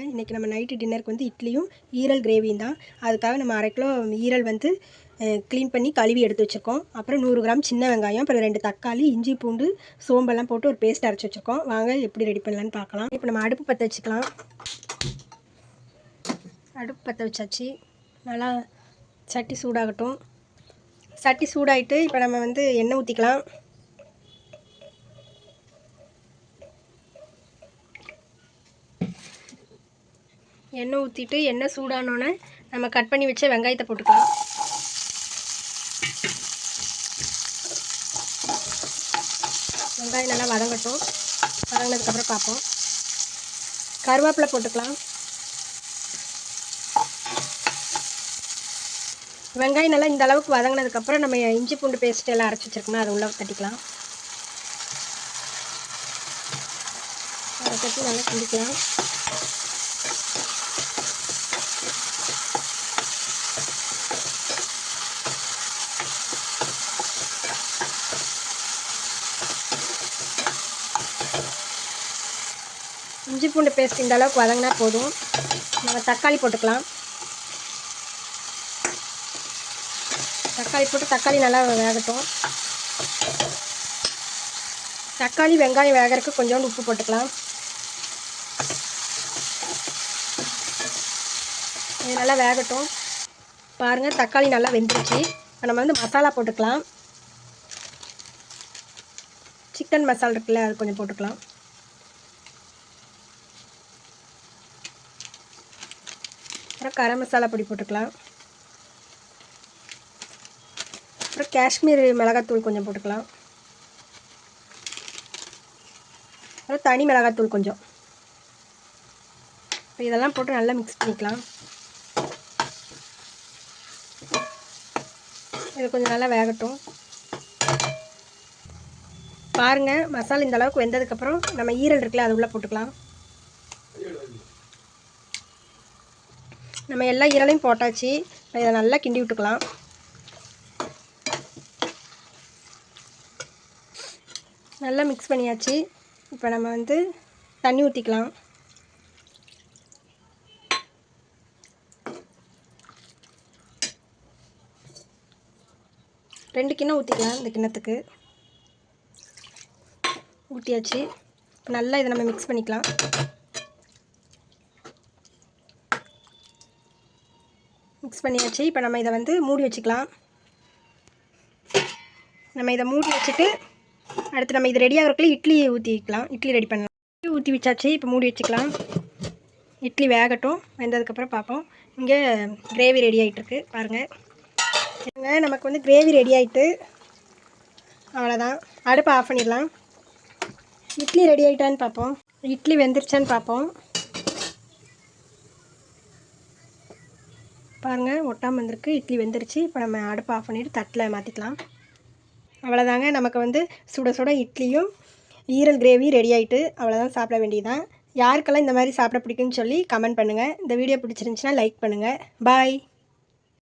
இன்றைக்கி நம்ம நைட்டு டின்னருக்கு வந்து இட்லியும் ஈரல் கிரேவியும் தான். அதுக்காக நம்ம அரை கிலோ ஈரல் வந்து க்ளீன் பண்ணி கழுவி எடுத்து வச்சுருக்கோம். அப்புறம் நூறு கிராம் சின்ன வெங்காயம் அப்புறம் ரெண்டு தக்காளி இஞ்சி பூண்டு சோம்பெல்லாம் போட்டு ஒரு பேஸ்ட் அரைச்சி வச்சுருக்கோம். வாங்க எப்படி ரெடி பண்ணலான்னு பார்க்கலாம். இப்போ நம்ம அடுப்பு பற்ற வச்சுக்கலாம். அடுப்பு பற்ற வச்சாச்சு. நல்லா சட்டி சூடாகட்டும். சட்டி சூடாயிட்டு இப்போ நம்ம வந்து எண்ணெய் ஊற்றிக்கலாம் எண்ணெய் ஊற்றிட்டு எண்ணெய் சூடானோன்னே நம்ம கட் பண்ணி வச்ச வெங்காயத்தை போட்டுக்கலாம். வெங்காயம் நல்லா வதங்கட்டும். வதங்கினதுக்கப்புறம் பார்ப்போம். கருவேப்பிலை போட்டுக்கலாம். வெங்காயம் நல்லா இந்த அளவுக்கு வதங்கினதுக்கப்புறம் நம்ம இஞ்சி பூண்டு பேஸ்ட் எல்லாம் அரைச்சி வச்சிருக்கோம்னா அது உள்ளே தட்டிக்கலாம். அதை தட்டி நல்லா கிண்டிக்கலாம். இஞ்சி பூண்டு பேஸ்ட் இந்த அளவுக்கு வதங்கினா போதும். நம்ம தக்காளி போட்டுக்கலாம். தக்காளி போட்டு தக்காளி நல்லா வேகட்டும். தக்காளி வெங்காயம் வேகறதுக்கு கொஞ்சோண்டு உப்பு போட்டுக்கலாம். இது நல்லா வேகட்டும். பாருங்கள் தக்காளி நல்லா வெந்துருச்சு. இப்போ நம்ம வந்து மசாலா போட்டுக்கலாம். சிக்கன் மசாலா இருக்குல்ல அது கொஞ்சம் போட்டுக்கலாம். அப்புறம் கரம் மசாலா பொடி போட்டுக்கலாம். அப்புறம் காஷ்மீர் மிளகாத்தூள் கொஞ்சம் போட்டுக்கலாம். அப்புறம் தனி மிளகாத்தூள் கொஞ்சம். இப்போ இதெல்லாம் போட்டு நல்லா மிக்ஸ் பண்ணிக்கலாம். இது கொஞ்சம் நல்லா வேகட்டும். பாருங்கள் மசாலா இந்த அளவுக்கு வெந்ததுக்கப்புறம் நம்ம ஈரல் இருக்குல்ல அது உள்ளே போட்டுக்கலாம். நம்ம எல்லா ஈரலையும் போட்டாச்சு. இதை நல்லா கிண்டி விட்டுக்கலாம். நல்லா மிக்ஸ் பண்ணியாச்சு. இப்போ நம்ம வந்து தண்ணி ஊற்றிக்கலாம் ரெண்டு கிண்ணம் ஊற்றிக்கலாம் இந்த கிண்ணத்துக்கு. ஊற்றியாச்சு நல்லா இதை நம்ம மிக்ஸ் பண்ணிக்கலாம். மிக்ஸ் பண்ணியாச்சு. இப்போ நம்ம இதை வந்து மூடி வச்சுக்கலாம். நம்ம இதை மூடி வச்சுட்டு அடுத்து நம்ம இது ரெடியாகிறக்குள்ள இட்லி ஊற்றி வைக்கலாம். இட்லி ரெடி பண்ணலாம். இட்லி ஊற்றி வச்சாச்சு. இப்போ மூடி வச்சுக்கலாம். இட்லி வேகட்டும். வெந்ததுக்கப்புறம் பார்ப்போம். இங்கே கிரேவி ரெடி ஆகிட்டுருக்கு பாருங்கள் நமக்கு வந்து கிரேவி ரெடி ஆகிட்டு அவ்வளோதான் அடுப்பை ஆஃப் பண்ணிடலாம். இட்லி ரெடி ஆகிட்டான்னு பார்ப்போம். இட்லி வெந்துருச்சான்னு பார்ப்போம். பாருங்கள் ஒட்டாமல் வந்திருக்கு. இட்லி வெந்துருச்சு. இப்போ நம்ம அடுப்பை ஆஃப் பண்ணிவிட்டு தட்டில் மாற்றிக்கலாம் அவ்வளோதாங்க நமக்கு வந்து சுட சுட இட்லியும் ஈரல் கிரேவி ரெடி ஆகிட்டு அவ்வளோதான் சாப்பிட வேண்டியதான் யாருக்கெல்லாம் இந்த மாதிரி சாப்பிட பிடிக்குன்னு சொல்லி கமெண்ட் பண்ணுங்கள் இந்த வீடியோ பிடிச்சிருந்துச்சின்னா லைக் பண்ணுங்கள் பாய்